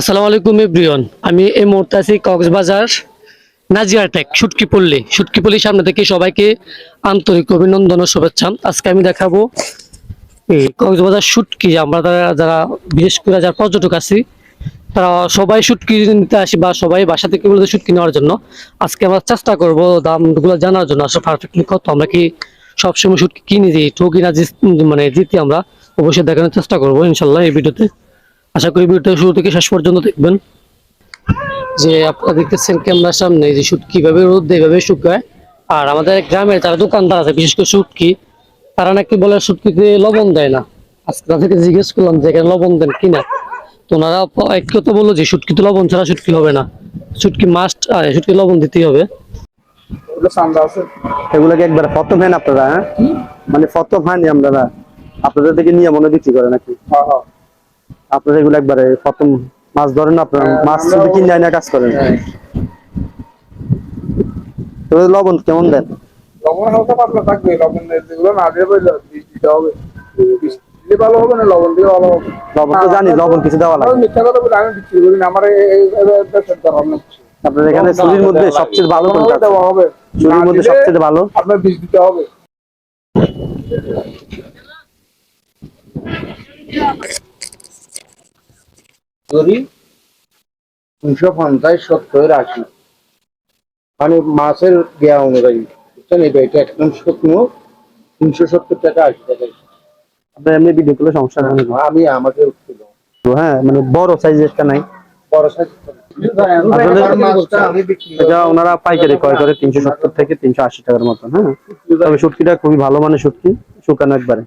আসসালামু আলাইকুম এভরিওয়ান। আমি এই মুহূর্তে আছি কক্সবাজার নাজিয়াটেক শুটকি পল্লী শুটকি পল্লীর সামনে থেকে সবাইকে আন্তরিক অভিনন্দন ও শুভেচ্ছা। আজকে আমি দেখাবো এই কক্সবাজার শুটকি। আমরা যারা যারা বিশেষ করে যারা পর্যটক আছি, তারা সবাই শুটকি নিতে আসি বা সবাই বাসা থেকে বলতে শুটকি নেওয়ার জন্য। আজকে আমরা চেষ্টা করব দামগুলো জানার জন্য। আসলে পারফেক্টলি কত? আমরা কি সবসময় শুটকি কিনে দিই ঠকি না মানে জিতি আমরা, অবশ্যই দেখানোর চেষ্টা করব ইনশাল্লাহ এই ভিডিওতে। আশা করি ভিডিওটা শুরু থেকে শেষ পর্যন্ত দেখবেন। যে আপনারা দেখতেছেন ক্যামেরার সামনে যে শুট কীভাবে রোদ দেয়, এভাবে শুকায়। আর আমাদের গ্রামের যারা দোকানদার আছে বিশেষ করে শুটকি তারা নাকি বলে শুটকিতে লবণ দেয় না। আজকে তাদেরকে জিজ্ঞেস করলাম যে এখানে লবণ দেন কিনা। তো ওনারা এক কথা বলল যে শুটকিতে লবণ ছাড়া শুটকি হবে না। শুটকি মাস্ট শুটকি লবণ দিতেই হবে। এগুলোকে একবার প্রথম হ্যান আপনারা হ্যাঁ? মানে প্রথম হ্যানি আপনারা? আপনাদের থেকে নিয়ে মনে বিক্রি করে নাকি? আপনারা এগুলো একবারে প্রথম মাছ ধরেন আপনারা মাছ শুধু কিনে আইনা কাজ করেন লবণ কেমন দেন লবণ হালকা পাতলা থাকবে লবণ যেগুলো না দিয়ে দিতে হবে ভালো হবে না লবণ দিয়ে ভালো হবে লবণ তো জানি লবণ কিছু দেওয়া আমি লাগে মিথ্যা কথা বলে আমি বিক্রি করি না আমার এই এই- এই ব্যবসার দরকার নেই আপনাদের এখানে চুরির মধ্যে সবচেয়ে ভালো কোনটা দেওয়া হবে চুরির মধ্যে সবচেয়ে ভালো আপনার বীজ দিতে হবে ধরি তিনশো পঞ্চাশ সত্তর আশি মানে মাছের দেওয়া অনুযায়ী বুঝছেন? এটা এটা একদম শুকনো তিনশো সত্তর টাকা আশি টাকা আপনার এমনি ভিডিও করলে সমস্যা নেই। আমি আমাকে উঠছিল হ্যাঁ মানে বড় সাইজেরটা নাই। বড় সাইজ এটা ওনারা পাইকারি ক্রয় করে তিনশো সত্তর থেকে তিনশো আশি টাকার মতন হ্যাঁ? তবে শুটকিটা খুবই ভালো মানের শুটকি শুকানো একবারে।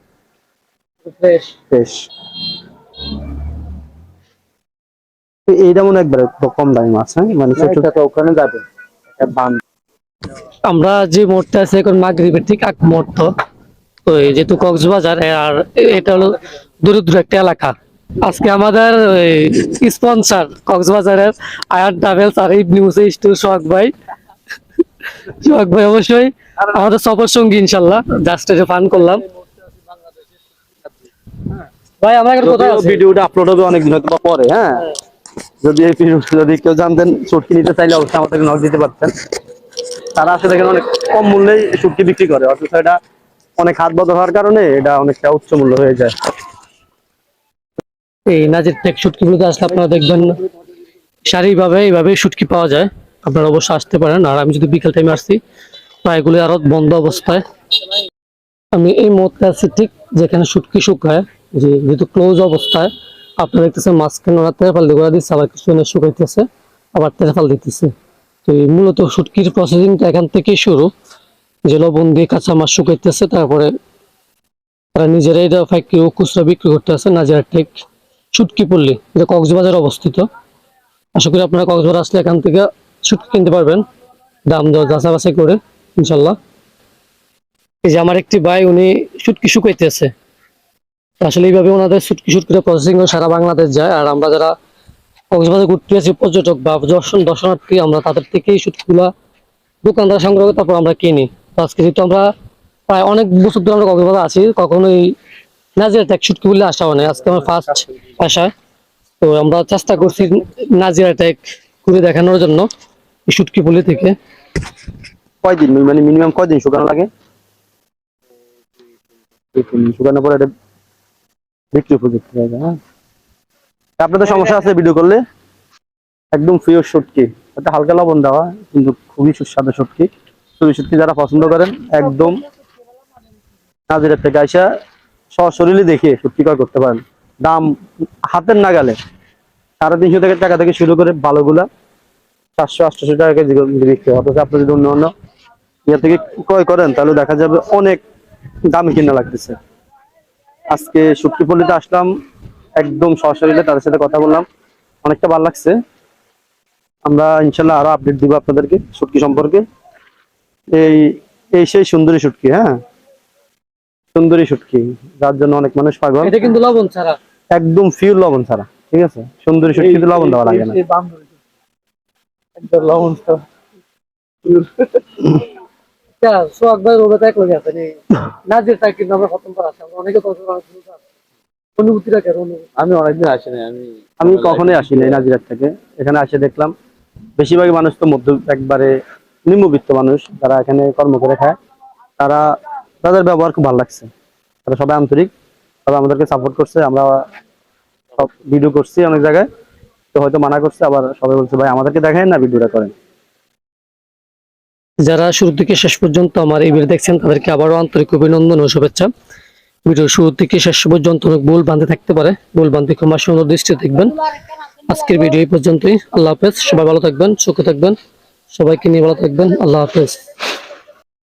ফ্রেশ এই- এইটা মনে হয় একবারে কম দামি মাছ হ্যাঁ? মানে তো ওখানে যাবে। আমরা যে মোড়টা আছে এখন মাগরিবের ঠিক এক মুহূর্ত। ওই যেহেতু কক্সবাজার আর এটা হলো দরিদ্র একটা এলাকা। আজকে আমাদের স্পন্সর কক্সবাজারের আয়ার ট্রাভেলস আর এই নিউজ স্টোর সোহাগ ভাই। সোহাগ ভাই অবশ্যই আমাদের সফর সঙ্গী ইনশাল্লাহ। জাস্ট এটা ফান করলাম। ভাই আমার একটা কথা ভিডিওটা আপলোড হবে অনেকদিন হয়তো পরে হ্যাঁ। যদি এই যদি কেউ জানতেন শুটকি নিতে চাইলে অবশ্যই আমাদেরকে নক দিতে পারতেন। তারা আসলে এখানে অনেক কম মূল্যে শুটকি বিক্রি করে, অথচ এটা অনেক হাত বদল হওয়ার কারণে এটা অনেকটা উচ্চ মূল্য হয়ে যায়। এই নাজির টেক শুটকিগুলোতে আসলে আপনারা দেখবেন সারিভাবে এইভাবে শুটকি পাওয়া যায়। আপনারা অবশ্যই আসতে পারেন, আর আমি যদি বিকেল টাইমে আসছি প্রায়গুলি আরও বন্ধ অবস্থায়। আমি এই মুহূর্তে আছি ঠিক যেখানে শুটকি শুকায়, যে যেহেতু ক্লোজ অবস্থায় আপনারা দেখতেছেন মাঝখানে ওরা তেরফাল দিয়ে দিচ্ছে, আবার কিছু শুকাইতেছে, আবার তেরফাল দিতেছে। তো এই মূলত শুটকির প্রসেসিংটা এখান থেকেই শুরু। যে লবণ দিয়ে কাঁচা মাছ শুকাইতেছে, তারপরে তারা নিজেরাই এটা ফ্যাক্টরি ও খুচরা বিক্রি করতে আছে নাজিরা টেক শুটকি পল্লী, এটা কক্সবাজার অবস্থিত। আশা করি আপনারা কক্সবাজার আসলে এখান থেকে শুটকি কিনতে পারবেন। দাম দর যাচা বাছাই করে ইনশাল্লাহ এই যে আমার একটি ভাই, উনি শুটকি শুকাইতেছে। আসলে এইভাবে ওনাদের শুটকি শুটকিটা প্রসেসিং সারা বাংলাদেশ যায়। আর আমরা যারা কক্সবাজার ঘুরতে আসি পর্যটক বা দর্শন দর্শনার্থী আমরা তাদের থেকেই শুটকিগুলা দোকানদার সংগ্রহ করে তারপর আমরা কিনি। তো আজকে যেহেতু আমরা প্রায় অনেক বছর ধরে আমরা কক্সবাজার আছি কখনোই নাজিরা ট্যাক শুটকি বললে আসা হয় আজকে আমার ফার্স্ট আসা। তো আমরা চেষ্টা করছি নাজিরা ট্যাক ঘুরে দেখানোর জন্য এই শুটকি পুলি থেকে। কয়দিন? মানে মিনিমাম কয়দিন শুকানো লাগে? শুকানোর পরে বিক্রি উপযুক্ত হয়ে। হ্যাঁ আপনাদের সমস্যা আছে ভিডিও করলে? একদম প্রিয় শুটকি। এটা হালকা লবণ দেওয়া কিন্তু খুবই সুস্বাদু শুটকি। চুরি শুটকি যারা পছন্দ করেন একদম নাজিরের থেকে আইসা সশরীরে দেখে শুটকি ক্রয় করতে পারেন। দাম হাতের নাগালে। সাড়ে তিনশো থেকে টাকা থেকে শুরু করে ভালোগুলা চারশো আটশো টাকা কেজি করে বিক্রি অথচ আপনি যদি অন্য অন্য ইয়ে থেকে ক্রয় করেন তাহলে দেখা যাবে অনেক দামি কিনা লাগতেছে। আজকে শুক্তিপল্লিতে আসলাম একদম সশরীরে তাদের সাথে কথা বললাম। অনেকটা ভালো লাগছে। আমরা ইনশাল্লাহ আরও আপডেট দিব আপনাদেরকে শুটকি সম্পর্কে। এই এই সেই সুন্দরী শুটকি হ্যাঁ? সুন্দরী শুটকি যার জন্য অনেক মানুষ পাগল। এটা কিন্তু লবণ ছাড়া। একদম ফিউর লবণ ছাড়া ঠিক আছে? সুন্দরী শুটকিতে লবণ দেওয়া লাগে না। লবণ ছাড়া। সোহাগ ভাই রোবে নাজির অনেকে কক্সবাজার অনুভূতিটা কেমন আমি অনেকদিন আসিনি আমি আমি কখনোই আসিনি এই নাজিরাত থেকে। এখানে এসে দেখলাম বেশিরভাগই মানুষ তো মধ্য একবারে নিম্নবিত্ত মানুষ যারা এখানে কর্ম করে খায়। তারা তাদের ব্যবহার খুব ভালো লাগছে। তারা সবাই আন্তরিক সবাই আমাদেরকে সাপোর্ট করছে আমরা সব ভিডিও করছি অনেক জায়গায়। তো হয়তো মানা করছে আবার সবাই বলছে ভাই আমাদেরকে দেখেন না ভিডিওটা করেন। যারা শুরু থেকে শেষ পর্যন্ত আমার এই ভিডিও দেখছেন, তাদেরকে আবারও আন্তরিক অভিনন্দন ও শুভেচ্ছা। ভিডিও শুরু থেকে শেষ পর্যন্ত অনেক ভুল বান্ধে থাকতে পারে। ভুল বান্ধে ক্ষমা সুন্দর দৃষ্টি দেখবেন। আজকের ভিডিও এই পর্যন্তই। আল্লাহ হাফেজ। সবাই ভালো থাকবেন, সুখে থাকবেন। সবাইকে নিয়ে ভালো থাকবেন। আল্লাহ হাফেজ।